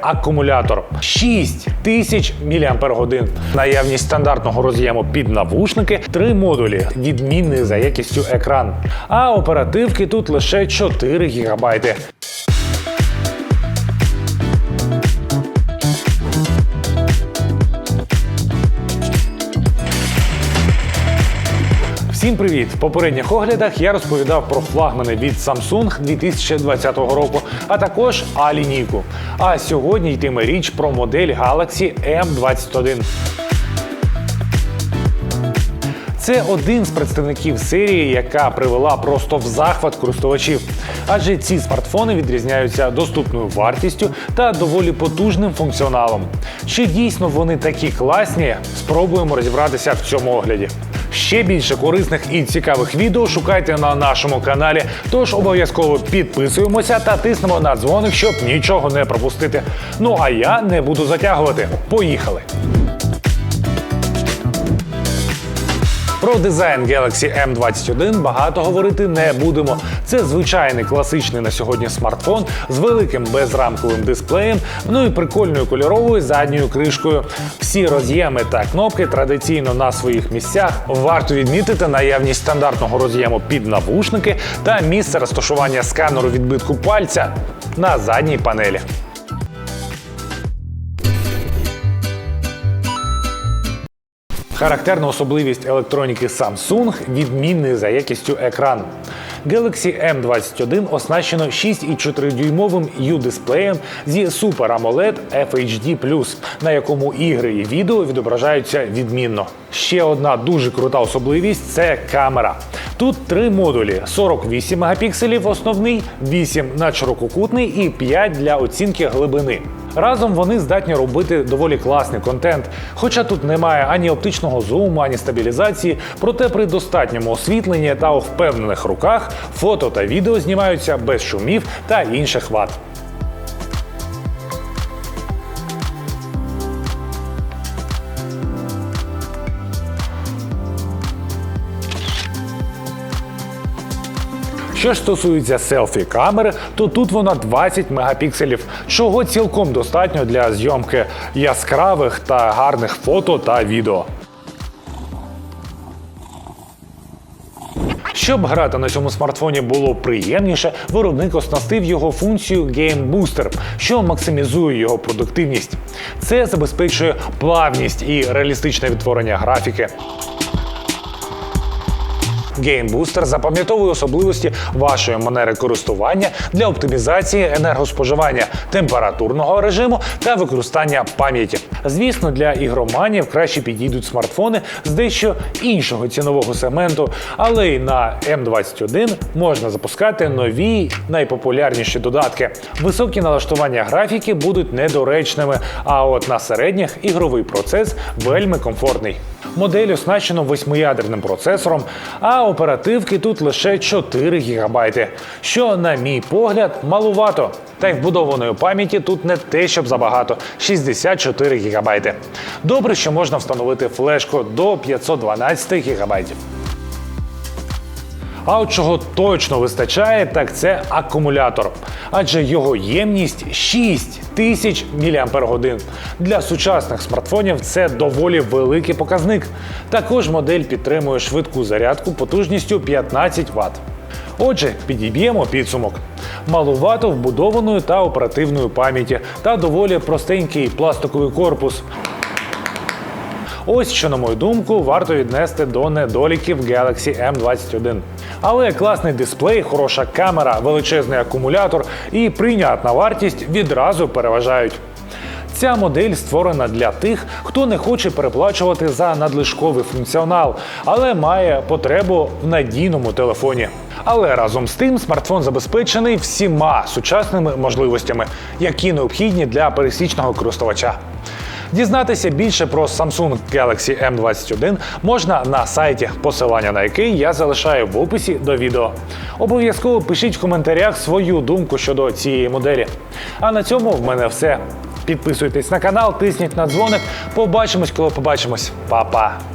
Акумулятор 6000 мАч. Наявність стандартного роз'єму під навушники, три модулі, відмінний за якістю екран. А оперативки тут лише 4 ГБ. Всім привіт! В попередніх оглядах я розповідав про флагмани від Samsung 2020 року, а також А-лінійку. А сьогодні йтиме річ про модель Galaxy M21. Це один з представників серії, яка привела просто в захват користувачів. Адже ці смартфони відрізняються доступною вартістю та доволі потужним функціоналом. Чи дійсно вони такі класні? Спробуємо розібратися в цьому огляді. Ще більше корисних і цікавих відео шукайте на нашому каналі. Тож обов'язково підписуємося та тиснемо на дзвоник, щоб нічого не пропустити. Ну а я не буду затягувати. Поїхали! Про дизайн Galaxy M21 багато говорити не будемо. Це звичайний класичний на сьогодні смартфон з великим безрамковим дисплеєм, ну і прикольною кольоровою задньою кришкою. Всі роз'єми та кнопки традиційно на своїх місцях. Варто відмітити наявність стандартного роз'єму під навушники та місце розташування сканеру відбитку пальця на задній панелі. Характерна особливість електроніки Samsung відмінний за якістю екран. Galaxy M21 оснащено 6,4-дюймовим U-дисплеєм зі Super AMOLED FHD+, на якому ігри і відео відображаються відмінно. Ще одна дуже крута особливість це камера. Тут три модулі: 48 мегапікселів основний, 8 надширококутний і 5 для оцінки глибини. Разом вони здатні робити доволі класний контент. Хоча тут немає ані оптичного зуму, ані стабілізації, проте при достатньому освітленні та у впевнених руках фото та відео знімаються без шумів та інших вад. Що ж стосується селфі камери, то тут вона 20 мегапікселів, чого цілком достатньо для зйомки яскравих та гарних фото та відео. Щоб грати на цьому смартфоні було приємніше, виробник оснастив його функцію Game Booster, що максимізує його продуктивність. Це забезпечує плавність і реалістичне відтворення графіки. Game Booster запам'ятовує особливості вашої манери користування для оптимізації енергоспоживання, температурного режиму та використання пам'яті. Звісно, для ігроманів краще підійдуть смартфони з дещо іншого цінового сегменту, але й на M21 можна запускати нові найпопулярніші додатки. Високі налаштування графіки будуть недоречними, а от на середніх ігровий процес вельми комфортний. Модель оснащена восьмиядерним процесором, а оперативки тут лише 4 гігабайти, що, на мій погляд, малувато. Та й вбудованої пам'яті тут не те, щоб забагато 64 гігабайти. Добре, що можна встановити флешку до 512 ГБ. А от чого точно вистачає, так це акумулятор, адже його ємність 6 тисяч мАч. Для сучасних смартфонів це доволі великий показник. Також модель підтримує швидку зарядку потужністю 15 Вт. Отже, підіб'ємо підсумок. Малувато вбудованої та оперативної пам'яті та доволі простенький пластиковий корпус. Ось що, на мою думку, варто віднести до недоліків Galaxy M21. Але класний дисплей, хороша камера, величезний акумулятор і прийнятна вартість відразу переважають. Ця модель створена для тих, хто не хоче переплачувати за надлишковий функціонал, але має потребу в надійному телефоні. Але разом з тим смартфон забезпечений всіма сучасними можливостями, які необхідні для пересічного користувача. Дізнатися більше про Samsung Galaxy M21 можна на сайті, посилання на який я залишаю в описі до відео. Обов'язково пишіть в коментарях свою думку щодо цієї моделі. А на цьому в мене все. Підписуйтесь на канал, тисніть на дзвоник. Побачимось, коли побачимось. Па-па!